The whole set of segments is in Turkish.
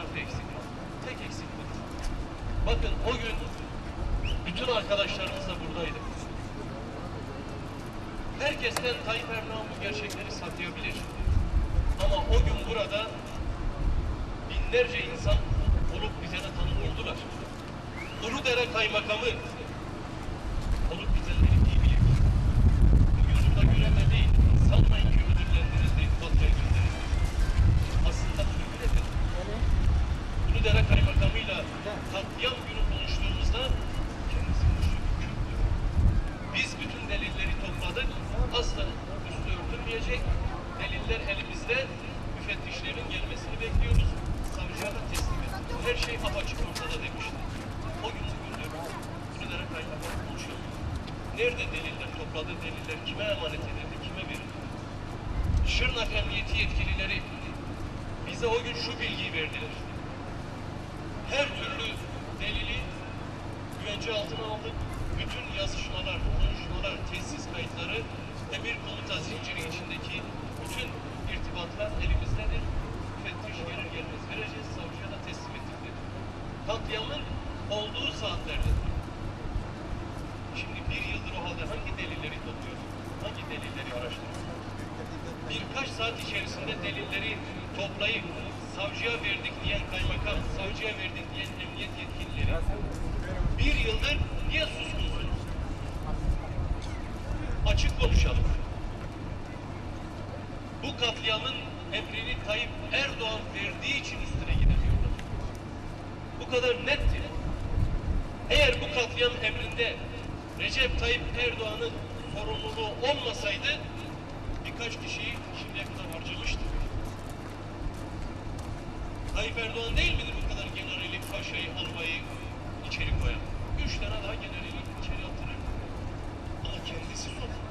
tarafı eksik. Tek eksik. Bakın o gün bütün arkadaşlarımız da buradaydı. Herkesten Tayyip Erdoğan bu gerçekleri saklayabilir. Ama o gün burada binlerce insan olup bitene tanık oldular. Uludere Kaymakamı olup bitenleri topladı? Deliller kime emanet edildi? Kime verildi? Şırnak Emniyeti yetkilileri bize o gün şu bilgiyi verdiler. Her türlü delili güvence altına aldık. Bütün yazışmalar, savcıya verdik diyen kaymakam, savcıya verdik diyen emniyet yetkilileri bir yıldır niye suskunsunuz? Açık konuşalım. Bu katliamın emrini Tayyip Erdoğan verdiği için üstüne gidemiyorlar. Bu kadar nettir. Eğer bu katliam emrinde Recep Tayyip Erdoğan'ın sorumluluğu olmasaydı birkaç kişiyi şimdiye kadar harcamıştı. Tayyip Erdoğan değil midir bu kadar generali, paşayı, albayı içeri koyan? Üç tane daha generali içeri attırır. Ama kendisi sorumlu.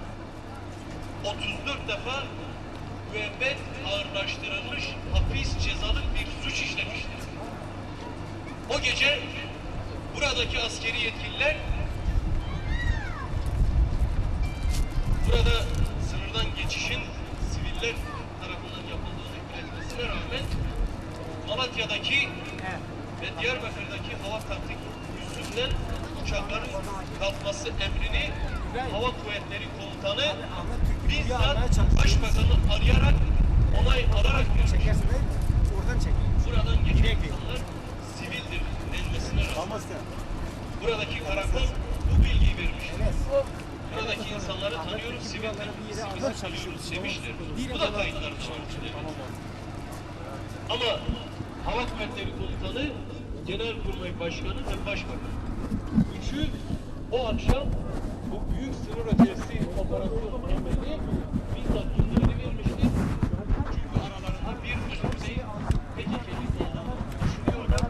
34 defa müebbet ağırlaştırılmış hapis cezalı bir suç işlemiştir. O gece buradaki askeri yetkililer burada sınırdan geçişin siviller tarafından yapıldığını belirtmesine rağmen Malatya'daki ve Diyarbakır'daki hava taktik üstünden uçakların kalkması emrini Hava Kuvvetleri Komutanı bizzat Başbakanı arayarak onay alarak vermiş. Çekersin değil mi? Oradan çek. Buradan geçen insanlar sivildir denmesine rağmen buradaki karakol bu bilgiyi vermiş. Buradaki insanları tanıyoruz, sivildir, sivil tanıyoruz, sevmişler. Bu da kayıtların içerisinde. Ama Hava Kuvvetleri Komutanı, Genelkurmay Başkanı ve Başbakan. Üçü o akşam bu büyük sınır ötesi operasyon emrini bizzat kendileri vermişti. Çünkü aralarında bir üst düzey PKK'li olduğunu düşünüyorlar.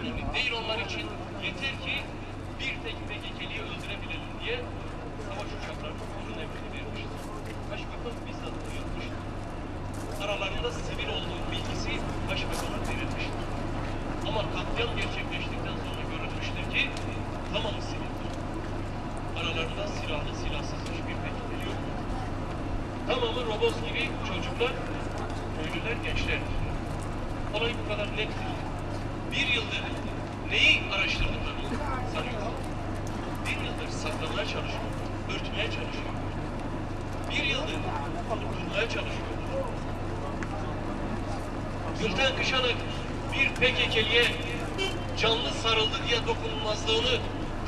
Önemli değil onlar için. Yeter ki bir tek PKK'liyi öldürebilelim diye savaş uçaklarının onun emrini vermişti. Başbakan bizzat bunu yapmıştı aralarında sivil olduğu bilgisi başbakana verilmiştir. Ama katliam gerçekleştikten sonra görülmüştür ki tamamı sivildir. Aralarında silahlı silahsız hiçbir vekilleri yok. Tamamı robot gibi çocuklar, köylüler, gençlerdir. Olay bu kadar nettir. Bir yıldır neyi araştırdıklarını sanıyorlar. Bir yıldır saklamaya çalışıyor, örtmeye çalışıyor. Bir yıldır unutulmaya çalışıyor. Gülten Kışanık bir PKK'liye canlı sarıldı diye dokunulmazlığını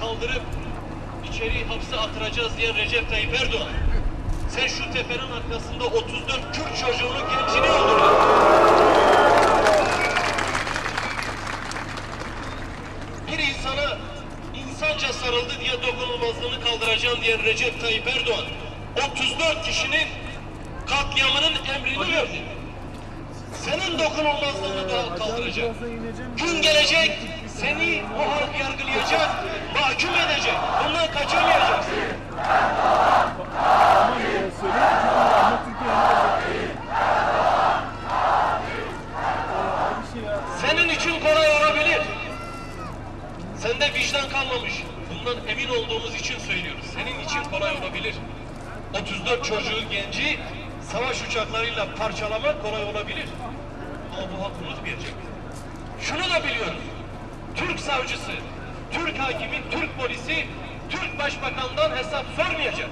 kaldırıp içeri hapse attıracağız diye Recep Tayyip Erdoğan. Sen şu tepenin arkasında 34 Kürt çocuğunu gencini öldürdün. Bir insana insanca sarıldı diye dokunulmazlığını kaldıracağım diye Recep Tayyip Erdoğan 34 kişinin katliamının emrini verdi. Senin dokunulmazlığını da kaldıracak. Gün gelecek seni bu halk yargılayacak, mahkum edecek. Bundan kaçamayacaksın. Senin için kolay olabilir. Sende vicdan kalmamış. Bundan emin olduğumuz için söylüyoruz. Senin için kolay olabilir. 34 çocuğu genci savaş uçaklarıyla parçalamak kolay olabilir. Ama bu halk unutmayacak. Şunu da biliyoruz. Türk savcısı, Türk hakimi, Türk polisi, Türk başbakandan hesap sormayacak.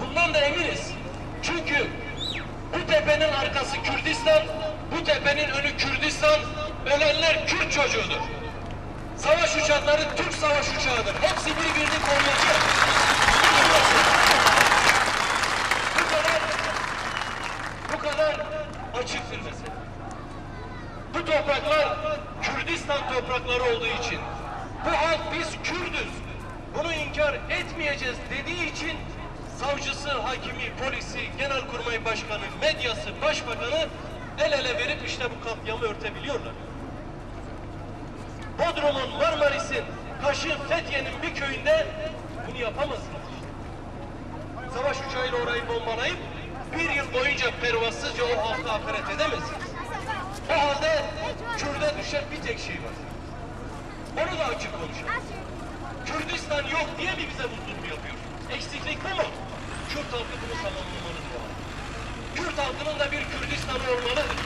Bundan da eminiz. Çünkü bu tepenin arkası Kürdistan, bu tepenin önü Kürdistan, ölenler Kürt çocuğudur. Savaş uçakları Türk savaş uçağıdır. Hepsi birbirini koruyacak. Bu kadar, bu kadar açıktır mesela. Bu topraklar Kürdistan toprakları olduğu için, bu halk biz Kürdüz, bunu inkar etmeyeceğiz dediği için savcısı, hakimi, polisi, genelkurmay başkanı, medyası, başbakanı el ele verip işte bu katliamı örtebiliyorlar. Bodrum'un, Marmaris'in, Kaş'ın, Fethiye'nin bir köyünde bunu yapamazsınız. Savaş uçağıyla orayı bombalayıp bir yıl boyunca pervasızca o halka hakaret edemezsiniz. O halde Kürt'e düşen bir tek şey var. Onu da açık konuşalım. Kürdistan yok diye mi bize bu zulmü yapıyor? Eksiklik bu mu? Kürt halkı bunu halde. Kürt halkının da bir Kürdistan'ı olmalıdır.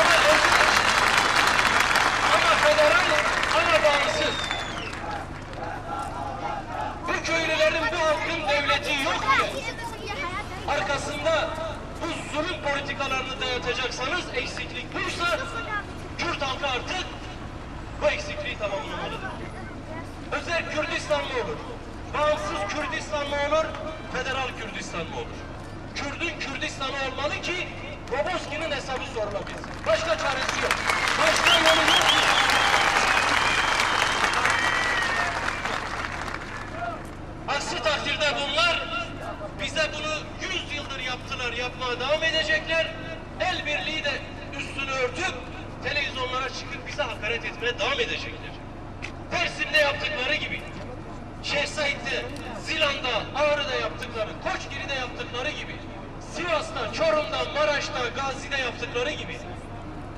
Ama özel, ama federal, ama bağımsız. Bu köylülerin bu halkın devleti yok diye arkasında bu zulüm politikalarını dayatacaksanız eksiklik buysa Kürt halkı artık bu eksikliği tamamlamalıdır. Özel Kürdistan mı olur? Bağımsız Kürdistan mı olur? Federal Kürdistan mı olur? Kürdün Kürdistan'ı olmalı ki Roboski'nin hesabı sorulabilsin. Başka çaresi yok. Başka yolu yok. Aksi takdirde bunlar bize bunu 100 yıldır yaptılar, yapmaya devam edecekler. El birliği de üstünü örtüp televizyonlara çıkıp bize hakaret etmeye devam edecekler. Dersim'de yaptıkları gibi, Şeyh Zilan'da, Ağrı'da yaptıkları, Koçgiri'de yaptıkları gibi, Sivas'ta, Çorum'da, Maraş'ta, Gazi'de yaptıkları gibi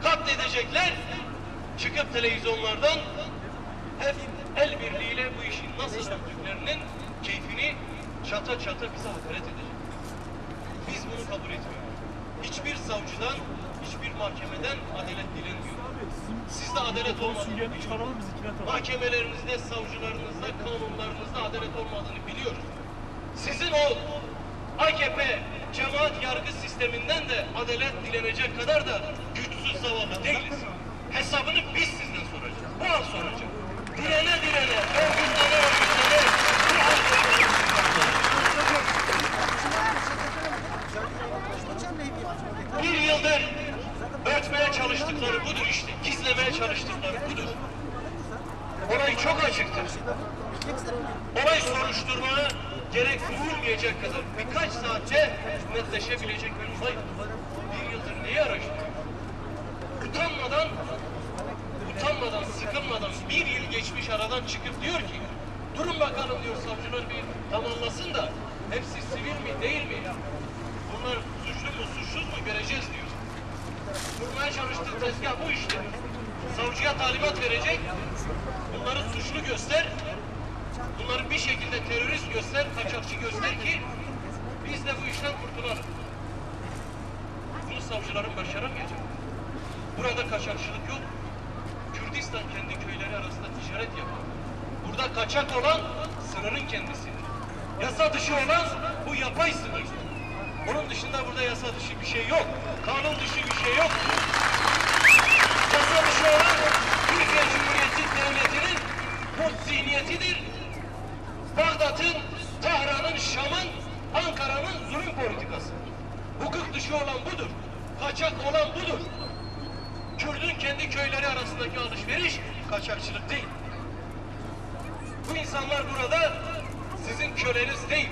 katledecekler. Çıkıp televizyonlardan hep el birliğiyle bu işin nasıl yaptıklarının keyfini çata çata bize hakaret edecek. Biz bunu kabul etmiyoruz. Hiçbir savcıdan, hiçbir mahkemeden adalet dilenmiyor. Sizde adalet olmadığını biliyoruz. Mahkemelerinizde, savcılarınızda, kanunlarınızda adalet olmadığını biliyoruz. Sizin o AKP cemaat yargı sisteminden de adalet dilenecek kadar da güçsüz zavallı değiliz. Hesabını biz sizden soracağız. Bu an soracağız. Direne direne, örgütlene örgütlene, bu halkı bir yıldır örtmeye çalıştıkları budur işte. Gizlemeye çalıştıkları budur. Olay çok açıktır. Olay soruşturmaya gerek duyulmayacak kadar birkaç saatte netleşebilecek bir olay. Bir yıldır neyi araştırıyor? Utanmadan, utanmadan, sıkılmadan bir yıl geçmiş aradan çıkıp diyor ki durun bakalım diyor savcılar bir tamamlasın da hepsi sivil mi değil mi? Bunlar suçlu mu suçsuz mu göreceğiz diyor. Kurmaya çalıştığı tezgah bu işte. Savcıya talimat verecek. Bunları suçlu göster. Bunları bir şekilde terörist göster, kaçakçı göster ki biz de bu işten kurtulalım. Bunu savcıların başaramayacak. Burada kaçakçılık yok. Kürdistan kendi köyleri arasında ticaret yapar. Burada kaçak olan sınırın kendisidir. Yasa dışı olan bu yapay sınır. Onun dışında burada yasa dışı bir şey yok. Kanun dışı bir şey yok. Yasa dışı olan Türkiye Cumhuriyeti Devleti'nin bu zihniyetidir. Bağdat'ın, Tahran'ın, Şam'ın, politikası. Hukuk dışı olan budur. Kaçak olan budur. Kürdün kendi köyleri arasındaki alışveriş kaçakçılık değil. Bu insanlar burada sizin köleniz değil.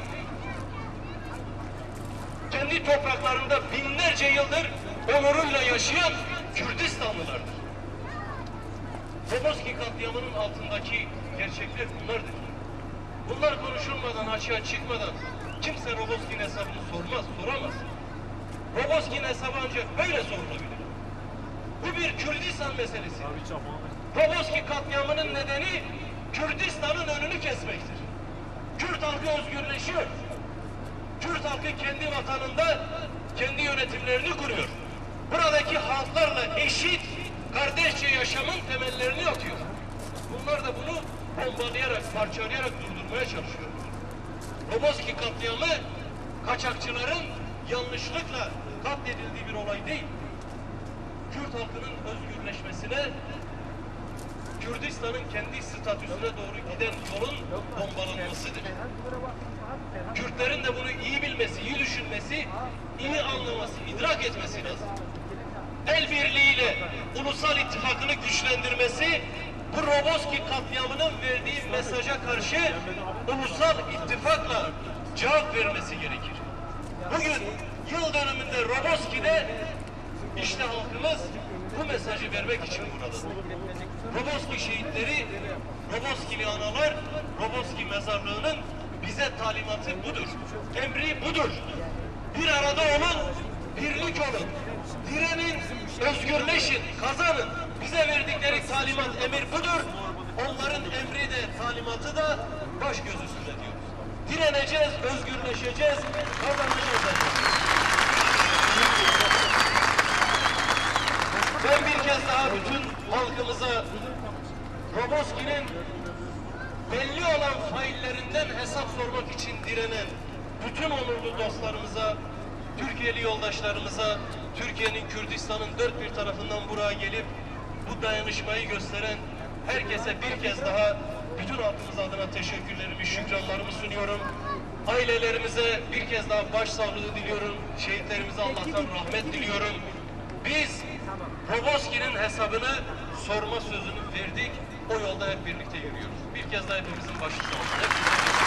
Kendi topraklarında binlerce yıldır onuruyla yaşayan Kürdistanlılardır. Roboski katliamının altındaki gerçekler bunlardır. Bunlar konuşulmadan, açığa çıkmadan kimse Roboski'nin hesabını sormaz, soramaz. Roboski'nin hesabı ancak böyle sorulabilir. Bu bir Kürdistan meselesi. Roboski katliamının nedeni Kürdistan'ın önünü kesmektir. Kürt halkı özgürleşiyor. Kürt halkı kendi vatanında kendi yönetimlerini kuruyor. eşit, kardeşçe yaşamın temellerini atıyor. Bunlar da bunu bombalayarak, parçalayarak durdurmaya çalışıyor. Roboski katliamı kaçakçıların yanlışlıkla katledildiği bir olay değil. Kürt halkının özgürleşmesine, Kürdistan'ın kendi statüsüne doğru giden yolun bombalanmasıdır. Kürtlerin de bunu iyi bilmesi, iyi düşünmesi, iyi anlaması, idrak etmesi lazım. El birliğiyle ulusal ittifakını güçlendirmesi, bu Roboski katliamının verdiği mesaja karşı ulusal ittifakla cevap vermesi gerekir. Bugün yıl dönümünde Roboski'de işte halkımız bu mesajı vermek için burada. Roboski şehitleri, Roboskili analar, Roboski mezarlığının bize talimatı budur. Emri budur. Bir arada olun, birlik olun. Direnin, özgürleşin, kazanın. Bize verdikleri talimat, emir budur. Onların emri de, talimatı da baş göz üstüne diyoruz. Direneceğiz, özgürleşeceğiz, kazanacağız. Ben bir kez daha bütün halkımıza Roboski'nin belli olan faillerinden hesap sormak için direnen bütün onurlu dostlarımıza, Türkiye'li yoldaşlarımıza, Türkiye'nin Kürdistan'ın dört bir tarafından buraya gelip bu dayanışmayı gösteren herkese bir kez daha bütün halkımız adına teşekkürlerimi, şükranlarımı sunuyorum. Ailelerimize bir kez daha başsağlığı diliyorum. Şehitlerimize Allah'tan rahmet diliyorum. Biz Roboski'nin hesabını sorma sözünü verdik. O yolda hep birlikte yürüyoruz. Bir kez daha hepimizin başı sağ olsun.